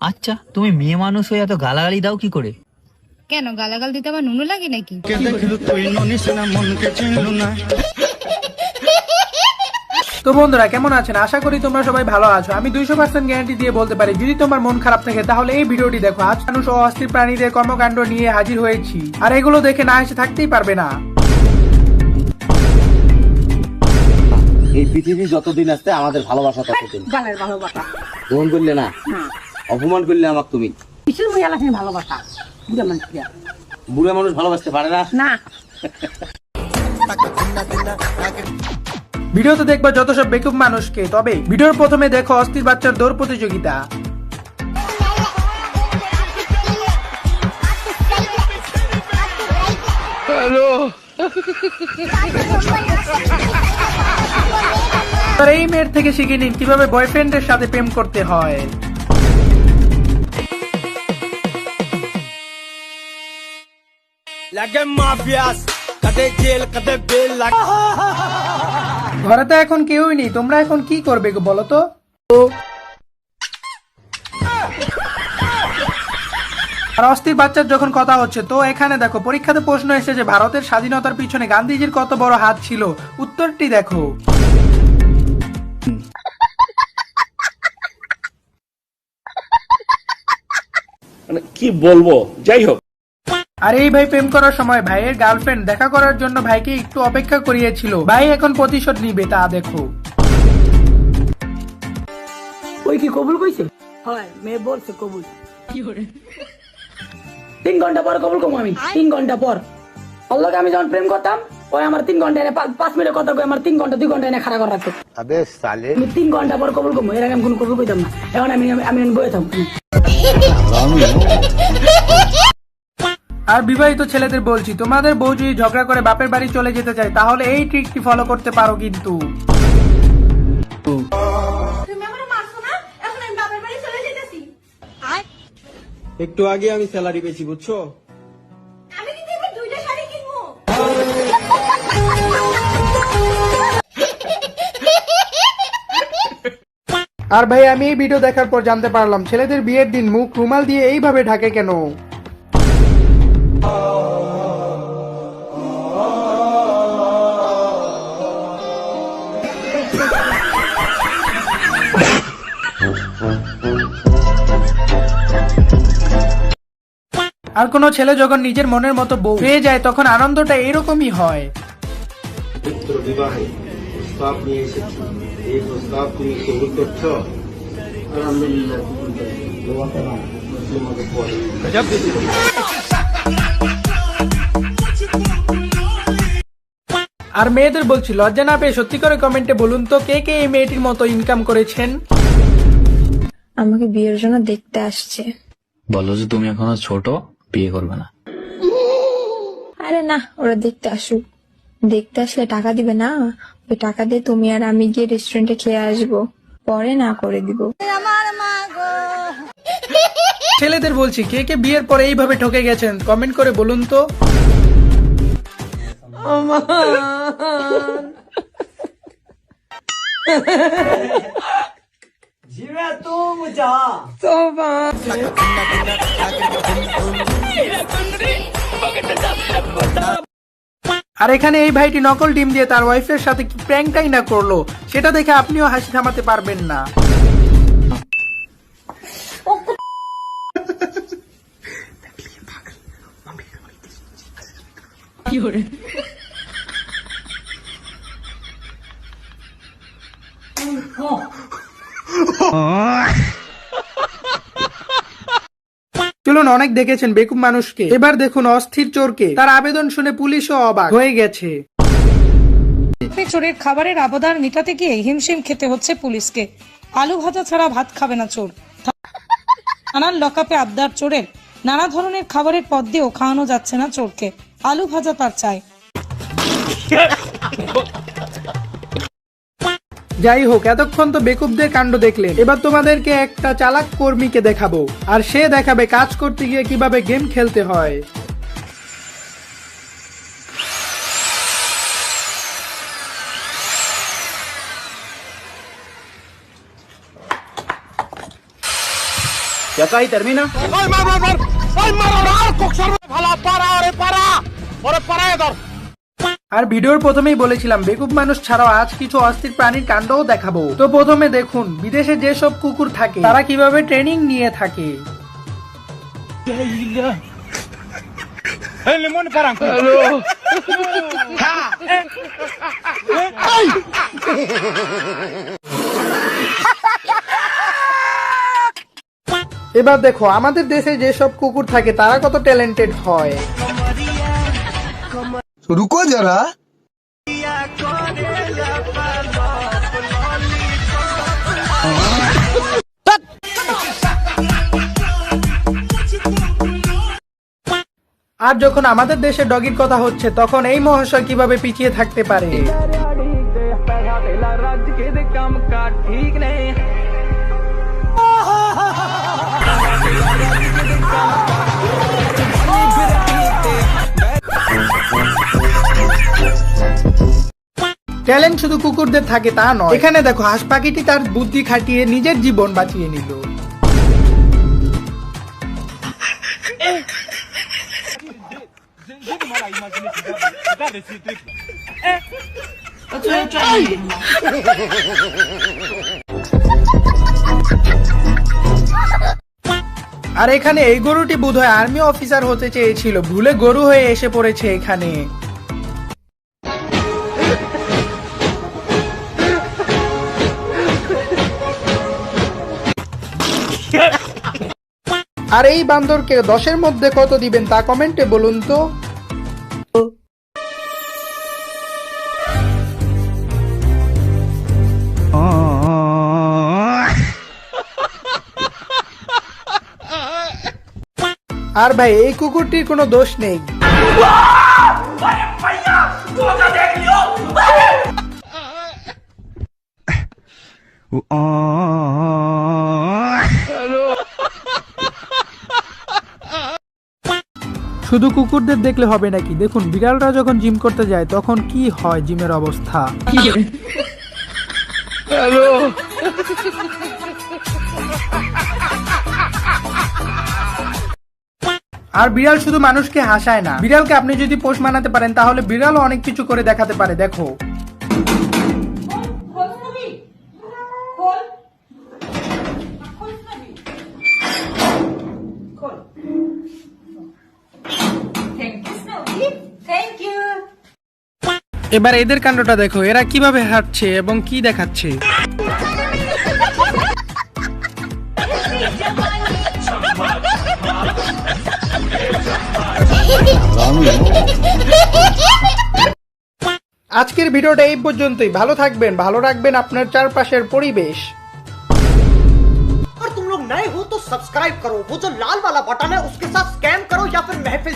আচ্ছা তুমি মেয়ে মানুষ হয়ে এত গালাগালি দাও কি করে? কেন গালাগাল দিতে আমার নুনু লাগে নাকি? তো বন্ধুরা কেমন আছেন? আশা করি তোমরা সবাই ভালো আছো। আমি দুইশো পার্সেন্ট গ্যারান্টি দিয়ে বলতে পারি যদি তোমার মন খারাপ থাকে তাহলে এই ভিডিওটি দেখো। আজ মানুষ ও অস্থির প্রাণীদের কর্মকাণ্ড নিয়ে হাজির হয়েছি। আর এগুলো দেখে না এসে থাকতেই পারবে না। এই পৃথিবী যতদিন আসতে আমাদের ভালোবাসা ততদিন। ভালোবাসা। গ্রহণ করলে না? অপমান করলে আমাকে তুমি। কিসের ভালোবাসা। বুড়ো মানুষ ভালোবাসতে পারে না? না। ভিডিওতে দেখবা যত সব বেকুব মানুষকে তবে ভিডিওর প্রথমে দেখো অস্থির বাচ্চার দৌড় প্রতিযোগিতা। এই মেয়ের থেকে শিখে নিন কীভাবে বয়ফ্রেন্ডের সাথে প্রেম করতে হয়। ঘরে তো এখন কেউই নেই তোমরা এখন কি করবে গো বলো তো? আর অস্থির বাচ্চার যখন কথা হচ্ছে তো এখানে দেখো পরীক্ষাতে প্রশ্ন এসেছে ভারতের স্বাধীনতার পিছনে গান্ধীজির কত বড় হাত ছিল? উত্তরটি দেখো। মানে কি বলব? যাই হোক। আর এই ভাই প্রেম করার সময় ভাইয়ের গার্লফ্রেন্ড দেখা করার জন্য ভাইকে একটু অপেক্ষা করিয়েছিল। ভাই এখন প্রতিশোধ নিবে তা দেখো। ওই কি কবুল কইছে? হয় মেয়ে বলছে কবুল। কি করে তিন ঘণ্টা পর কবুল কম আমি তিন ঘণ্টা পর। আল্লাহকে আমি যখন প্রেম করতাম ওই আমার তিন ঘণ্টা এনে পাঁচ- পাঁচ মিনিট কথা কই আমার তিন ঘণ্টা দুই ঘণ্টা এনে খাড়া করে রাখতো। আবে সালে। আমি তিন ঘণ্টা পর কবুল কম এর আগে আমি কোনো কবুল কইতাম না। এখন আমি আমি আমি বয়ে থাকব। আর বিবাহিত ছেলেদের বলছি তোমাদের বউ যদি ঝগড়া করে বাপের বাড়ি চলে যেতে চায় তাহলে এই ট্রিকটি ফলো করতে পারো কিন্তু। তুমি আমার মারছো না? এখন আমি বাবার বাড়ি চলে যেতেছি। একটু আগে আমি স্যালারি পেয়েছি বুঝছ? আমি কিন্তু এবার দুইটা শাড়ি কিনবো। আর ভাই আমি এই ভিডিও দেখার পর জানতে পারলাম ছেলেদের বিয়ের দিন মুখ রুমাল দিয়ে এইভাবে ঢাকে কেন? আর কোনো ছেলে যখন নিজের মনের মতো বউ পেয়ে যায় তখন আনন্দটা এরকমই হয়। পুত্র বিবাহে প্রস্তাব নিয়ে এসেছি। এই প্রস্তাব তুমি কবুল করছ। আর মেয়েদের বলছি লজ্জা না পেয়ে সত্যি করে কমেন্টে বলুন তো কে কে এই মেয়েটির মতো ইনকাম করেছেন? আমাকে বিয়ের জন্য দেখতে আসছে। বলো যে তুমি এখনও ছোট? বিয়ে করবে না। আরে না ওরা দেখতে আসুক। দেখতে আসলে টাকা দিবে না। ওই টাকা দিয়ে তুমি আর আমি গিয়ে রেস্টুরেন্টে খেয়ে আসব। পরে না করে দিব। ছেলেদের বলছি কে কে বিয়ের পরে এইভাবে ঠকে গেছেন? কমেন্ট করে বলুন তো। আর এখানে এই ভাইটি নকল ডিম দিয়ে তার ওয়াইফের সাথে কি প্র্যাঙ্কটাই না করল সেটা দেখে আপনিও হাসি থামাতে পারবেন না। চলুন, অনেক দেখেছেন বেকুব মানুষকে। এবার দেখুন অস্থির চোরকে। তার আবেদন শুনে পুলিশও অবাক হয়ে গেছে। চোরের খাবারের আবদার মেটাতে গিয়ে হিমশিম খেতে হচ্ছে পুলিশকে। আলু ভাজা ছাড়া ভাত খাবে না চোর। নানান লকআপে আবদার চোরের। নানা ধরনের খাবারের পদ দিয়েও খাওয়ানো যাচ্ছে না চোরকে। আলু ভাজা তার চাই। যাই হোক এতক্ষণ তো বেকুবদের কাণ্ড দেখলেন। এবার তোমাদেরকে একটা চালাক কর্মীকে দেখাবো আর সে দেখাবে কাজ করতে গিয়ে কীভাবে গেম খেলতে হয়। একাই তারমি না আর ভিডিওর প্রথমেই বলেছিলাম বেকুব মানুষ ছাড়াও আজ কিছু অস্থির প্রাণীর কাণ্ডও দেখাবো। তো প্রথমে দেখুন বিদেশে যেসব কুকুর থাকে তারা কীভাবে ট্রেনিং নিয়ে থাকে? এবার দেখো আমাদের দেশে যেসব কুকুর থাকে তারা কত ট্যালেন্টেড হয়। रुको जरा আর যখন আমাদের দেশে ডগির কথা হচ্ছে তখন এই মহাশয় কিভাবে পিছিয়ে থাকতে পারে ট্যালেন্ট শুধু কুকুরদের থাকে তা নয়। এখানে দেখো, হাঁস পাখিটি তার বুদ্ধি খাটিয়ে নিজের জীবন বাঁচিয়ে নিল। আর এখানে এই গরুটি বোধহয় আর্মি অফিসার হতে চেয়েছিল। ভুলে গরু হয়ে এসে পড়েছে এখানে। আর এই বান্দরকে দশের মধ্যে কত দিবেন তা কমেন্টে বলুন তো আর ভাই এই কুকুরটির কোনো দোষ নেই শুধু কুকুরদের দেখলে হবে নাকি? দেখুন বিড়ালরা যখন জিম করতে যায় তখন কি হয় জিমের অবস্থা? আর বিড়াল শুধু মানুষকে হাসায় না। বিড়ালকে আপনি যদি পোষ মানাতে পারেন তাহলে বিড়াল অনেক কিছু করে দেখাতে পারে দেখো। এবার এদের কাণ্ডটা দেখো এরা কিভাবে হাঁটছে এবং কি দেখাচ্ছে আজকের ভিডিওটা এই পর্যন্তই ভালো থাকবেন ভালো রাখবেন আপনার চারপাশের পরিবেশ अगर तुम लोग नए हो तो सब्सक्राइब करो वो जो लाल वाला बटन है उसके साथ स्कैम करो या फिर महफिल